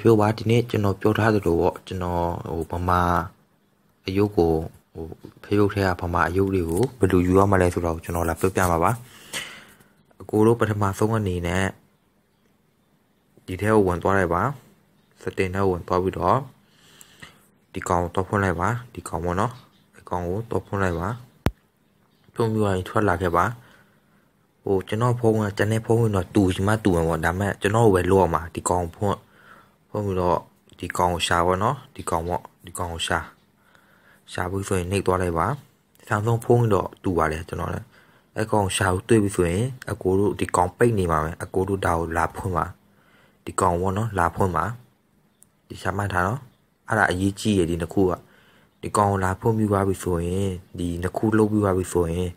ပြောပါဒီနေ့ကျွန်တော်ပြောထားသလိုပေါ့ကျွန်တော်ဟိုဗမာအယုတ်ကိုဟိုဖေးရုပ်ထဲကဗမာအယုတ်တွေကိုဘယ်လိုယူရမလဲဆိုတော့ကျွန်တော်လာပြောပြမှာပါအကိုတို့ပထမဆုံးအနေနဲ့ဒီထဲကိုဝင်သွားလိုက်ပါစတင်ထဲကိုဝင်သွားပြီးတော့ဒီကောင်တော့ဖွင့်လိုက်ပါဒီကောင်ပေါ့နော်ဒီကောင်ကိုတော့ဖွင့်လိုက်ပါပုံပြရင်ထွက်လာခဲ့ပါဟိုကျွန်တော်ဖုန်းကကျွန်တော်ဖုန်းကတော့တူချင်မှတူမှာပေါ့ဒါပေမဲ့ကျွန်တော်ကိုပဲလို့ရမှာဒီကောင်ဖွင့် ဖွင့်ပြီးတော့ဒီကောင်ကိုရှာပေါ့နော်ဒီကောင်ပေါ့ဒီကောင်ကိုရှာရှာပြီးဆိုရင်နှိပ်သွားလိုက်ပါဆမ်ဆုံဖုန်းတော့တူပါတယ်ကျွန်တော်လည်းအကောင်ရှာကိုတွေ့ပြီဆိုရင်အကိုတို့ဒီကောင်ပိတ်နေပါမယ်အကိုတို့ဒါကိုလာဖွင့်ပါဒီကောင်ပေါ့နော်လာဖွင့်ပါဒီရှာမှတ်ထားနော်အဲ့ဒါအရေးကြီးရဒီနှစ်ခုကဒီကောင်ကိုလာဖွင့်ပြီးသွားပြီဆိုရင်ဒီနှစ်ခုလုံးပြီးသွားပြီဆိုရင်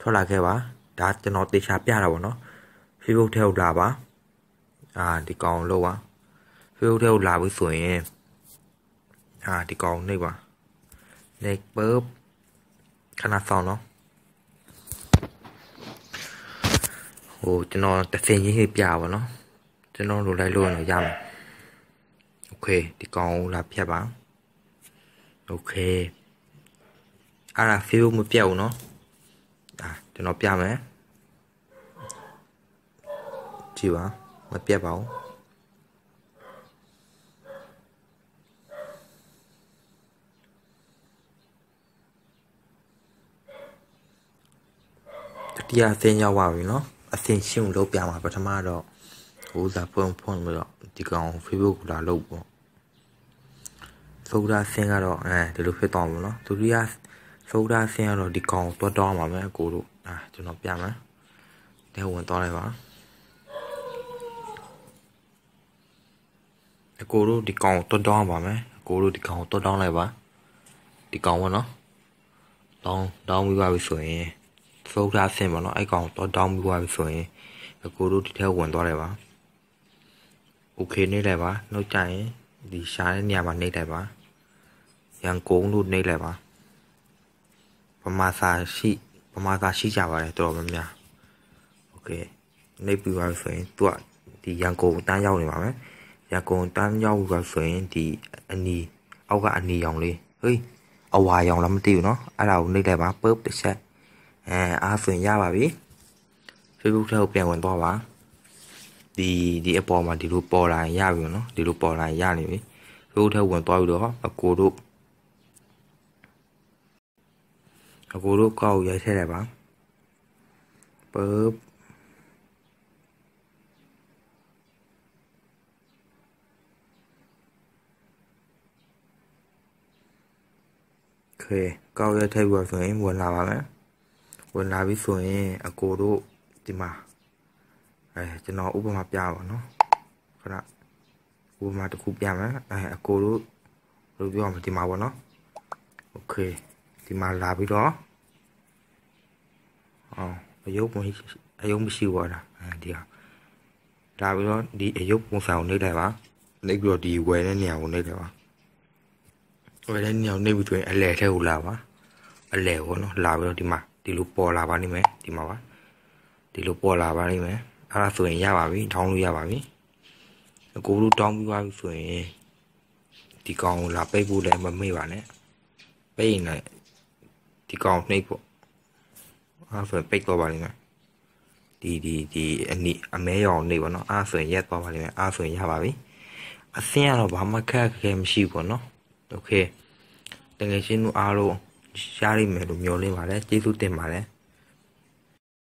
ထွက်လာခဲ့ပါဒါကျွန်တော်တေချာပြတာပေါ့နော် Facebook ထဲကိုလာပါအာဒီကောင်လို့ပါ phiêu วลาไปสวยเ sủi em à thì còn đây quá đây bớp khả năng sau nó โอ้จะนอนแต่เส้นยี่สิบยาวอะเนาะจะนอนดูไรรวนหรือยำโอเคติกองรับเพียบ้างโอเคอะไรฟิวมือเปียวเนาะอะจะนอนเปียไหมจีวะมาเปียบเอา တိယအဆင့်ရောက်ပါပြီเนาะအဆင့်ရှင်းလို့ပြမှာပထမတော့ဟိုစာဖွင့်ဖွင့်ပြီးတော့ဒီကောင် Facebook ကိုလာလုပ်ပေါ့သုဒ္ဓဆင်းကတော့အဲဒီလိုဖြစ်သွားမှာเนาะဒုတိယသုဒ္ဓဆင်းကတော့ဒီကောင်တွတ်တောင်းပါမယ်ကိုတို့အာကျွန်တော်ပြမယ်တဲဝင်သွားလိုက်ပါအကိုတို့ဒီကောင်တွတ်တောင်းပါမယ်အကိုတို့ဒီကောင်တွတ်တောင်းလိုက်ပါဒီကောင်ပေါ့နော်တောင်းတောင်းပြီးပါပြီဆိုရင် သုဒ္ဓဆင်းပါနော်အဲ့ကောင်တွတ်တောင်းပြီးပါပြီဆိုရင်အကိုတို့ဒီထဲဝင်သွားလိုက်ပါโอเคနေလိုက်ပါနှုတ်ကြရင်ဒီရှားတဲ့နေရာမှာနေလိုက်ပါရန်ကုန်လို့နေလိုက်ပါပမာစာရှိပမာစာရှိကြပါတယ်တော်တော်များများโอเคနေပြီးပါဆိုရင်သူကဒီရန်ကုန်တန်းရောက်နေပါမယ်ရန်ကုန်တန်းရောက်ပြီဆိုရင်ဒီအနီအောက်ကအနီရောင်လေးဟေးအဝါရောင်လားမသိဘူးเนาะအဲ့ဒါကိုနှိပ်လိုက်ပါပုတ်တစ်ချက် အဲအားဆိုရင်ရပါပြီ Facebook ထဲကိုပြန်ဝင်သွားပါဒီဒီအပေါ်မှာဒီလိုပေါ်လာရင်ရပြီเนาะဒီလိုပေါ်လာရင်ရနေပြီ Facebook ထဲဝင်သွားပြီးတော့အကိုတို့အကိုတို့ကောက်ရိုက်ထည့်လိုက်ပါပုတ်ခေကောက်ရထည့်ပြီးဆိုရင်ဝင်လာပါမယ် ဝင်လာပြီဆိုရင်အကိုတို့ဒီမှာအဲကျွန်တော်ဥပမာပြပါနော်ခဏဥပမာတစ်ခုပြမယ်အဲအကိုတို့ဘယ်လိုပြောမလဲဒီမှာပေါ့နော်โอเคဒီမှာလာပြီးတော့အော်အယုတ်မရှိအယုတ်မရှိပါလားအဲဒီဟာလာပြီးတော့ဒီအယုတ်ပုံစံကိုနှိပ်လိုက်ပါနှိပ်ပြီးတော့ဒီဝယ်တဲ့နေရာကိုနှိပ်လိုက်ပါဝယ်တဲ့နေရာကိုနှိပ်ပြီးဆိုရင်အလဲထဲကိုလာပါအလဲကိုနော်လာပြီးတော့ဒီမှာ ဒီလိုပေါ်လာပါနေမယ်ဒီမှာပါဒီလိုပေါ်လာပါနေမယ်အဲ့ဒါဆိုရင်ရပါပြီထောင်းလို့ရပါပြီအကိုတို့တောင်းပြီးပါပြီဆိုရင်ဒီကောင်ကိုလာပိတ်ဖို့လည်းမမေ့ပါနဲ့ပိတ်ရင်လည်းဒီကောင်နှိပ်ဖို့အဲ့ဆိုပိတ်တော့ပါလိမ့်မယ်ဒီဒီဒီအနီအမဲရောင်နေပါတော့အဲ့ဆိုရင်ရက်သွားပါလိမ့်မယ်အဲ့ဆိုရင်ရပါပြီအစင်းကတော့ဘာမှခက်ခဲမရှိဘူးနော်โอเคတကယ်ရှင်းလို့အားလုံး ရှားလိမ့်မယ်လို့မျှော်လင့်ပါတယ်ကျေးဇူးတင်ပါတယ်